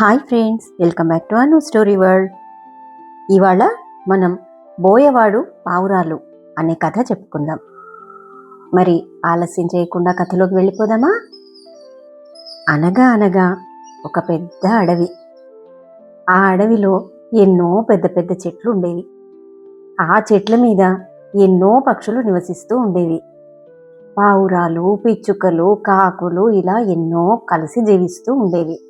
Hi friends welcome back to Anu story world. ఇవాళ మనం బోయవాడు పావురాలు అనే కథ చెప్పుకుందాం. మరి ఆలస్యం చేయకుండా కథలోకి వెళ్ళిపోదామా? అనగా అనగా ఒక పెద్ద అడవి. ఆ అడవిలో ఎన్నో పెద్ద పెద్ద చెట్లు ఉండేవి. ఆ చెట్ల మీద ఎన్నో పక్షులు నివసిస్తూ ఉండేవి. పావురాలు పిచ్చుకలు కాకులు ఇలా ఎన్నో కలిసి జీవిస్తూ ఉండేవి.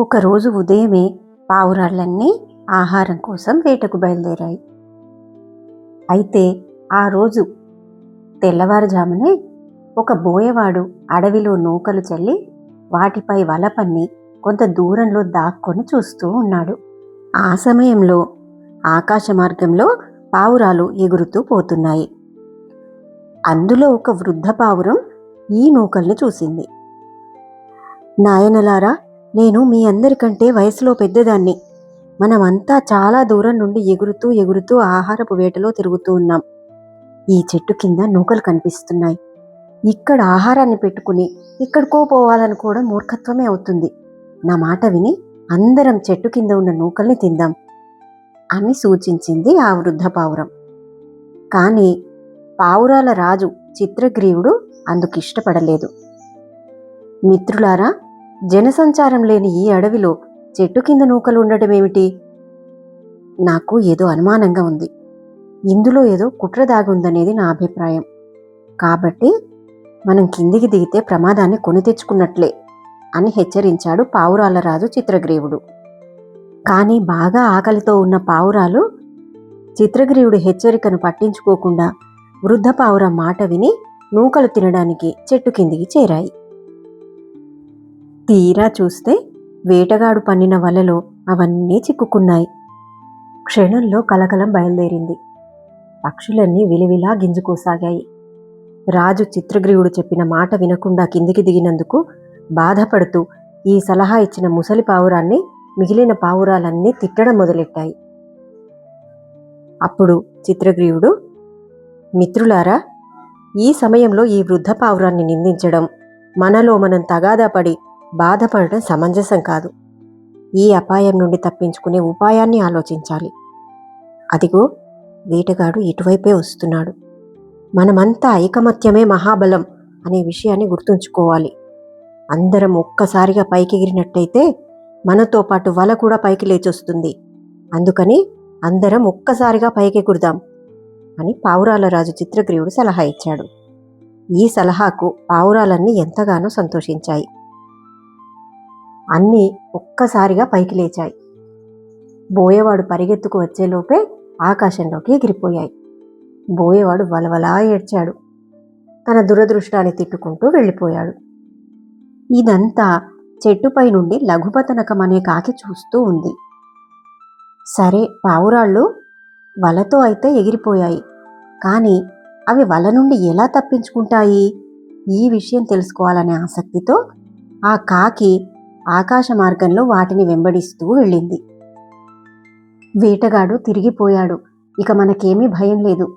ఒకరోజు ఉదయమే పావురాళ్ళన్నీ ఆహారం కోసం వేటకు బయలుదేరాయి. అయితే ఆ రోజు తెల్లవారుజామునే ఒక బోయవాడు అడవిలో నూకలు చల్లి వాటిపై వల పన్ని కొంత దూరంలో దాక్కొని చూస్తూ ఉన్నాడు. ఆ సమయంలో ఆకాశ మార్గంలో పావురాలు ఎగురుతూ పోతున్నాయి. అందులో ఒక వృద్ధ పావురం ఈ నూకల్ని చూసింది. నాయనలారా నేను మీ అందరికంటే వయసులో పెద్దదాన్ని. మనమంతా చాలా దూరం నుండి ఎగురుతూ ఎగురుతూ ఆహారపు వేటలో తిరుగుతూ ఉన్నాం. ఈ చెట్టు కింద నూకలు కనిపిస్తున్నాయి. ఇక్కడ ఆహారాన్ని పెట్టుకుని ఇక్కడికో పోవాలనుకోవడం మూర్ఖత్వమే అవుతుంది. నా మాట విని అందరం చెట్టు కింద ఉన్న నూకల్ని తిందాం అని సూచించింది ఆ వృద్ధ పావురం. కానీ పావురాల రాజు చిత్రగ్రీవుడు అందుకు ఇష్టపడలేదు మిత్రులారా జనసంచారం లేని ఈ అడవిలో చెట్టు కింద నూకలు ఉండటం ఏమిటి నాకు ఏదో అనుమానంగా ఉంది. ఇందులో ఏదో కుట్ర దాగుందనేది నా అభిప్రాయం. కాబట్టి మనం కిందికి దిగితే ప్రమాదాన్ని కొని తెచ్చుకున్నట్లే అని హెచ్చరించాడు పావురాల రాజు చిత్రగ్రీవుడు. కానీ బాగా ఆకలితో ఉన్న పావురాలు చిత్రగ్రీవుడి హెచ్చరికను పట్టించుకోకుండా వృద్ధ పావురం మాట విని నూకలు తినడానికి చెట్టు కిందికి చేరాయి. తీరా చూస్తే వేటగాడు పన్నిన వలలో అవన్నీ చిక్కుకున్నాయి. క్షణంలో కలకలం బయలుదేరింది. పక్షులన్నీ విలివిలా గింజుకోసాగాయి. రాజు చిత్రగ్రీవుడు చెప్పిన మాట వినకుండా కిందికి దిగినందుకు బాధపడుతూ ఈ సలహా ఇచ్చిన ముసలి పావురాన్ని మిగిలిన పావురాలన్నీ తిట్టడం మొదలెట్టాయి. అప్పుడు చిత్రగ్రీవుడు మిత్రులారా ఈ సమయంలో ఈ వృద్ధ పావురాన్ని నిందించడం మనలో మనం తగాదా పడి బాధపడటం సమంజసం కాదు. ఈ అపాయం నుండి తప్పించుకునే ఉపాయాన్ని ఆలోచించాలి. అదిగో వేటగాడు ఇటువైపే వస్తున్నాడు. మనమంతా ఐకమత్యమే మహాబలం అనే విషయాన్ని గుర్తుంచుకోవాలి. అందరం ఒక్కసారిగా పైకి ఎగిరినట్టయితే మనతో పాటు వల కూడా పైకి లేచొస్తుంది. అందుకని అందరం ఒక్కసారిగా పైకెగురుదాం అని పావురాల రాజు చిత్రగ్రీవుడు సలహా ఇచ్చాడు. ఈ సలహాకు పావురాలన్నీ ఎంతగానో సంతోషించాయి. అన్నీ ఒక్కసారిగా పైకి లేచాయి. బోయవాడు పరిగెత్తుకు వచ్చేలోపే ఆకాశంలోకి ఎగిరిపోయాయి. బోయవాడు వలవలా ఏడ్చాడు. తన దురదృష్టాన్ని తిట్టుకుంటూ వెళ్ళిపోయాడు. ఇదంతా చెట్టుపై నుండి లఘుపతనకం అనే కాకి చూస్తూ ఉంది. సరే పావురాళ్ళు వలతో అయితే ఎగిరిపోయాయి. కానీ అవి వల నుండి ఎలా తప్పించుకుంటాయి? ఈ విషయం తెలుసుకోవాలనే ఆసక్తితో ఆ కాకి ఆకాశ మార్గంలో వాటిని వెంబడిస్తూ వెళ్ళింది. వేటగాడు తిరిగిపోయాడు. ఇక మనకేమీ భయం లేదు.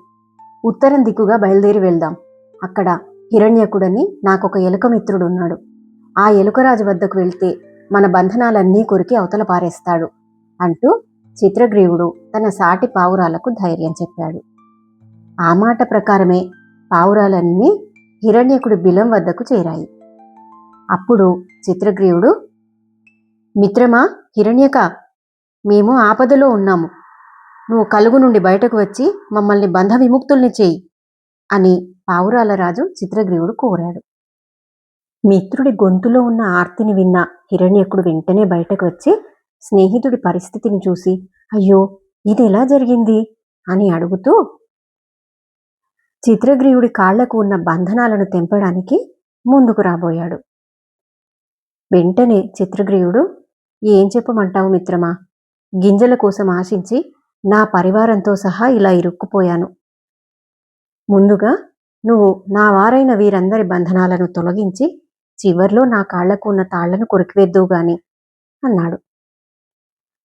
ఉత్తరం దిక్కుగా బయలుదేరి వెళ్దాం. అక్కడ హిరణ్యకుడని నాకొక ఎలుకమిత్రుడున్నాడు. ఉన్నాడు ఆ ఎలుకరాజు వద్దకు వెళ్తే మన బంధనాలన్నీ కొరికి అవతల పారేస్తాడు అంటూ చిత్రగ్రీవుడు తన సాటి పావురాలకు ధైర్యం చెప్పాడు. ఆ మాట ప్రకారమే పావురాలన్నీ హిరణ్యకుడి బిలం వద్దకు చేరాయి. అప్పుడు చిత్రగ్రీవుడు మిత్రమా హిరణ్యక? మేము ఆపదలో ఉన్నాము. నువ్వు కలుగు నుండి బయటకు వచ్చి మమ్మల్ని బంధ విముక్తుల్ని చేయి అని పావురాల రాజు చిత్రగ్రీవుడు కోరాడు. మిత్రుడి గొంతులో ఉన్న ఆర్తిని విన్న హిరణ్యకుడు వెంటనే బయటకు వచ్చి స్నేహితుడి పరిస్థితిని చూసి అయ్యో ఇది ఎలా జరిగింది? అని అడుగుతూ చిత్రగ్రీవుడి కాళ్ళకు ఉన్న బంధనాలను తెంపడానికి ముందుకు రాబోయాడు. వెంటనే చిత్రగ్రీవుడు ఏం చెప్పమంటావు మిత్రమా? గింజల కోసం ఆశించి నా పరివారంతో సహా ఇలా ఇరుక్కుపోయాను. ముందుగా నువ్వు నా వారైన వీరందరి బంధనాలను తొలగించి చివర్లో నా కాళ్ళకు ఉన్న తాళ్ళను కొరికివేద్దువు గాని అన్నాడు.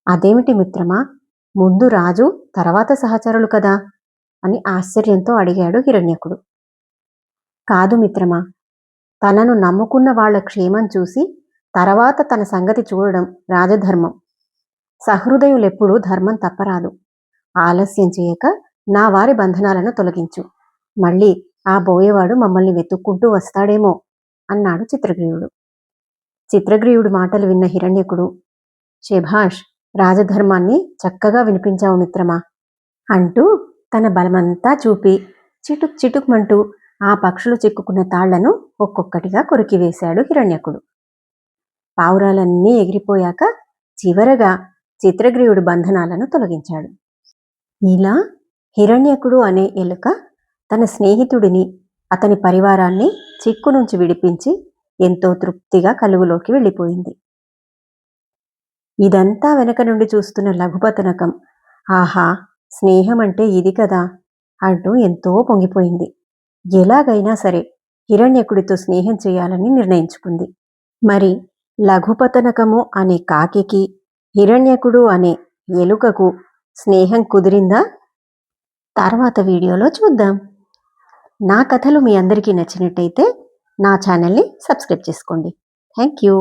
అదేమిటి మిత్రమా? ముందు రాజు తర్వాత సహచరులు కదా? అని ఆశ్చర్యంతో అడిగాడు హిరణ్యకుడు. కాదు మిత్రమా తనను నమ్ముకున్న వాళ్ళ క్షేమం చూసి తర్వాత తన సంగతి చూడడం రాజధర్మం. సహృదయులెప్పుడూ ధర్మం తప్పరాదు. ఆలస్యం చేయక నా వారి బంధనాలను తొలగించు. మళ్ళీ ఆ బోయేవాడు మమ్మల్ని వెతుక్కుంటూ వస్తాడేమో అన్నాడు చిత్రగ్రీవుడు. చిత్రగ్రీవుడి మాటలు విన్న హిరణ్యకుడు శభాష్ రాజధర్మాన్ని చక్కగా వినిపించావు మిత్రమా అంటూ తన బలమంతా చూపి చిటుక్ చిటుక్మంటూ ఆ పక్షులు చిక్కుకున్న తాళ్ళను ఒక్కొక్కటిగా కొరికివేశాడు హిరణ్యకుడు. పావురాలన్నీ ఎగిరిపోయాక చివరగా చిత్రగ్రీవుడు బంధనాలను తొలగించాడు. ఇలా హిరణ్యకుడు అనే ఎలుక తన స్నేహితుడిని అతని పరివారాన్ని చిక్కు నుంచి విడిపించి ఎంతో తృప్తిగా కలుగులోకి వెళ్ళిపోయింది. ఇదంతా వెనక నుండి చూస్తున్న లఘుపతనకం ఆహా స్నేహం అంటే ఇది కదా అంటూ ఎంతో పొంగిపోయింది. ఎలాగైనా సరే హిరణ్యకుడితో స్నేహం చేయాలని నిర్ణయించుకుంది. మరి లఘుపతనకము అనే కాకికి హిరణ్యకుడు అనే ఎలుకకు స్నేహం కుదిరిందా? తర్వాత వీడియోలో చూద్దాం. నా కథలు మీ అందరికీ నచ్చినట్టయితే నా ఛానల్ని సబ్స్క్రైబ్ చేసుకోండి. Thank you.